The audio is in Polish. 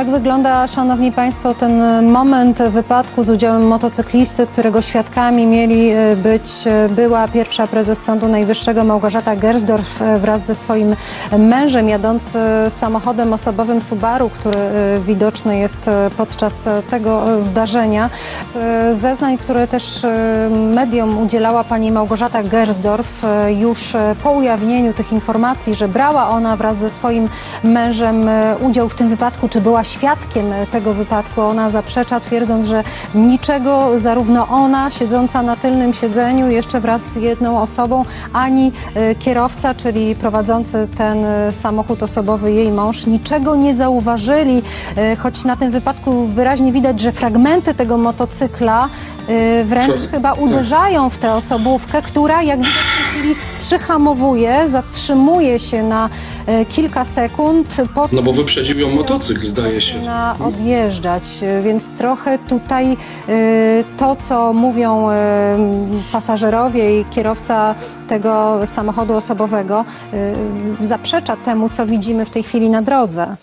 Tak wygląda, Szanowni Państwo, ten moment wypadku z udziałem motocyklisty, którego świadkami mieli e, być e, była pierwsza prezes Sądu Najwyższego Małgorzata Gersdorf e, wraz ze swoim mężem jadący samochodem osobowym Subaru, który e, widoczny jest e, podczas e, tego e, zdarzenia. Z e, zeznań, które też e, mediom udzielała pani Małgorzata Gersdorf e, już e, po ujawnieniu tych informacji, że brała ona wraz ze swoim mężem e, udział w tym wypadku, czy była świadkiem tego wypadku. Ona zaprzecza, twierdząc, że niczego zarówno ona, siedząca na tylnym siedzeniu, jeszcze wraz z jedną osobą, ani e, kierowca, czyli prowadzący ten e, samochód osobowy, jej mąż, niczego nie zauważyli, e, choć na tym wypadku wyraźnie widać, że fragmenty tego motocykla wręcz chyba uderzają w tę osobówkę, która jak widać w tej chwili przyhamowuje, zatrzymuje się na kilka sekund, po No bo wyprzedził ją motocykl, zdaje się. Zaczyna odjeżdżać, więc trochę tutaj e, to, co mówią e, pasażerowie i kierowca tego samochodu osobowego, e, zaprzecza temu, co widzimy w tej chwili na drodze.